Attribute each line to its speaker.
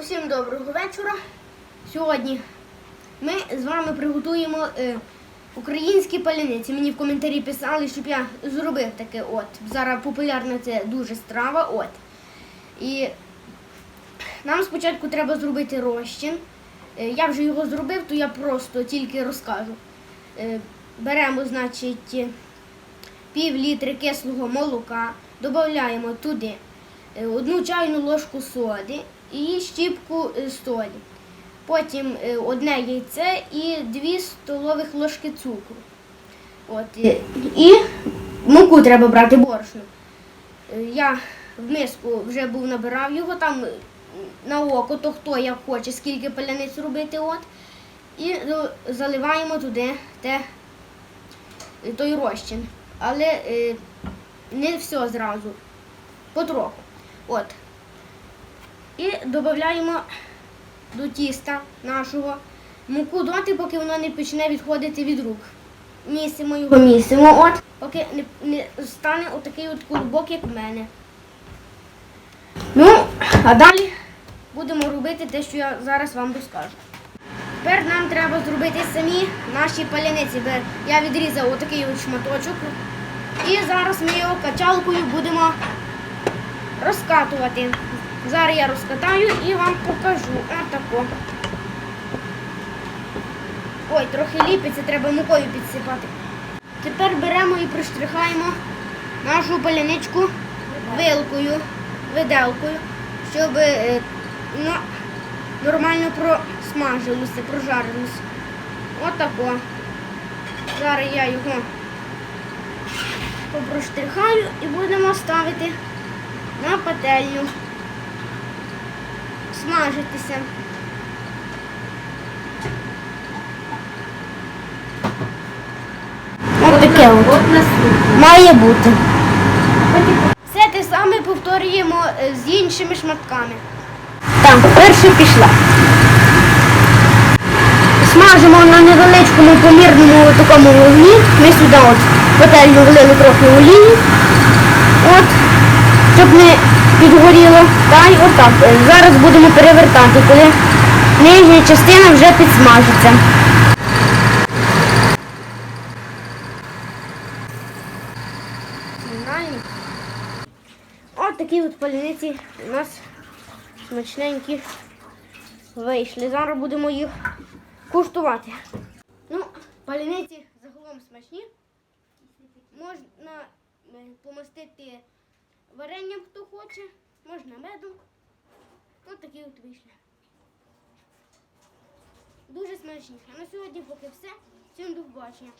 Speaker 1: Усім доброго вечора. Сьогодні ми з вами приготуємо е, українські паляниці. Мені в коментарі писали, щоб я зробив таке от. Зараз популярна це дуже страва. От. І нам спочатку треба зробити розчин. Е, я вже його зробив, то я просто тільки розкажу. Е, беремо, значить, пів літри кислого молока, додаємо туди одну чайну ложку соди і щіпку е, солі. Потім е, одне яйце і дві столових ложки цукру. От, е, і муку треба брати борошно. Е, Я в миску вже був набирав його там е, на око, то хто як хоче, скільки паляниць робити. От. І е, заливаємо туди те, е, той розчин. Але е, не все зразу, потроху. От. І додаємо до тіста нашого муку доти, поки воно не почне відходити від рук. Місимо його, місимо, от, поки не, не стане отакий от клубок, як в мене. Ну, а далі будемо робити те, що я зараз вам розкажу. Тепер нам треба зробити самі наші паляниці. Я відрізав отакий от шматочок. І зараз ми його качалкою будемо розкатувати. Зараз я розкатаю і вам покажу. Отако. Ой, трохи ліпиться, треба мукою підсипати. Тепер беремо і проштрихаємо нашу паляничку вилкою, виделкою, щоб е, ну, нормально просмажилося, прожарилося. Отако. Зараз я його попроштрихаю і будемо ставити на пательню. Смажитися. Ось таке от. Має бути. Все те саме повторюємо е, з іншими шматками. Так, перша пішла. Смажимо на невеличкому помірному такому вогні. Ми сюди от пательню влили трохи олії. От, щоб не підгоріло. Та й отак. Зараз будемо перевертати, коли нижня частина вже підсмажиться. От такі от паляниці у нас смачненькі вийшли. Зараз будемо їх куштувати. Ну, паляниці загалом смачні. Можна е, помастити варенням, хто хоче, можна медом. Ось такі от вийшли. Дуже смачні. А на сьогодні поки все. Всім до побачення.